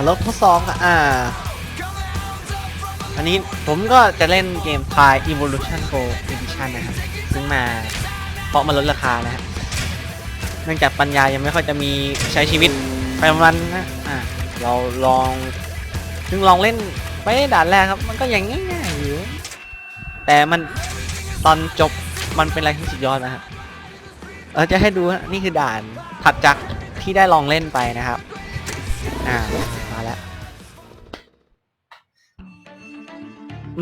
มาลบทดสอบค่ะอ่า อันนี้ผมก็จะเล่นเกม Pi Evolution Go Edition นะครับ ซึ่งมาเพราะมันลดราคานะฮะเนื่องจากปัญญายังไม่ค่อยจะมีใช้ชีวิตไปวันๆนะอ่าเราลองซึ่งลองเล่นไปด่านแรกครับ มันก็ย่างง่ายๆอยู่ แต่มันตอนจบมันเป็นอะไรที่สุดยอดนะครับเออจะให้ดูนี่คือด่านถัดจากที่ได้ลองเล่นไปนะครับ อ่า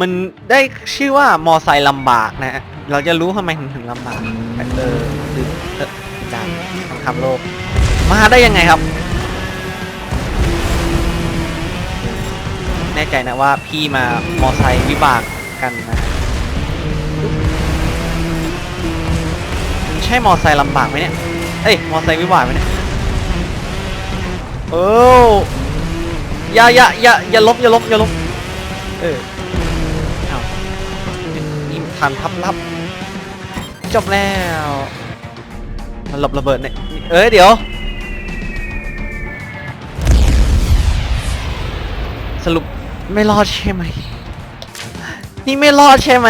มันได้ชื่อว่ามอไซค์ลำบากนะ เราจะรู้ทำไมถึงถึงลำบากแต่เออคือเออด่านสงครามโลก มาได้ยังไงครับ แน่ใจนะว่าพี่มามอไซค์วิบากกันนะใช่มอไซค์ลำบากไหมเนี่ย เอ้ย มอไซค์วิบากไหมเนี่ยโอ้อย่าอย่าอย่าอย่าลบอย่าลบอย่าลบเออ นี่ทันทับลับ จบแล้วมันหลบระเบิดเนี่ยเอ้ย เดี๋ยว สรุปไม่รอดใช่ไหม นี่ไม่รอดใช่ไหม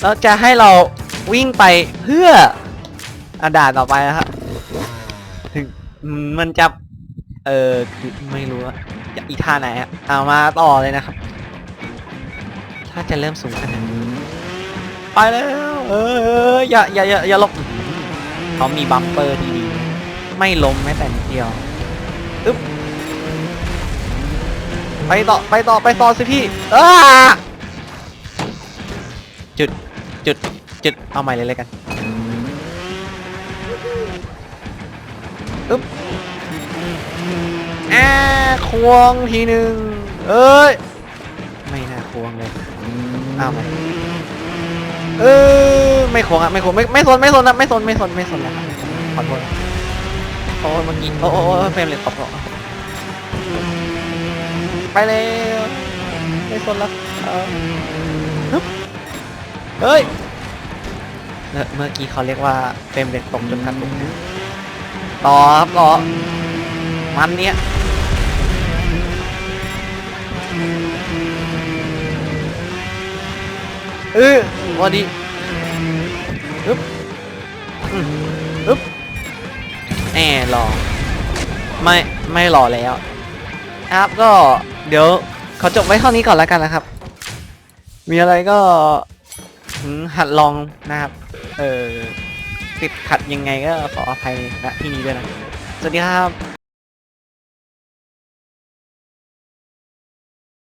แล้วจะให้เราวิ่งไปเพื่ออาด่านต่อไปนะครับถึงมันจะ เออคือไม่รู้ว่าอีท่าไหนอะเอามาต่อเลยนะครับ ถ้าจะเริ่มสูงขนาดนี้ไปแล้วเอออย่าอย่าอย่าอย่าลบเขามีบัมเปอร์ที่ดีไม่ล้มแม้แต่นิดเดียวอึ๊บไปต่อไปต่อไปต่อสิพี่อ้าจุดจุดจุดเอาใหม่เลยเลยกันอึ๊บแอ่าควงทีหนึ่งเอ้ย ไม่น่าควงเลย อ้าวไปเออไม่ควงอะไม่ควงไม่ไม่สนไม่สนนะไม่สนไม่สนไม่สนแล้วครับขอโทษนะโอ้ยเมื่อกี้โอ้โอ้โอ้เฟรมเลยตกแล้วไปเลยไม่สนแล้วเออฮึบเฮ้ยเมื่อเมื่อกี้เขาเรียกว่าเฟรมเรทตกจนกระตุกนะต่อครับต่อมันเนี้ย เออพอดีอึ๊บอึ๊บแอบรอไม่ไม่รอแล้วครับก็เดี๋ยวขอจบไว้เท่านี้ก่อนแล้วกันนะครับ มีอะไรก็หัดลองนะครับ เออติดขัดยังไงก็ขออภัยณที่นี้ด้วยนะ สวัสดีครับ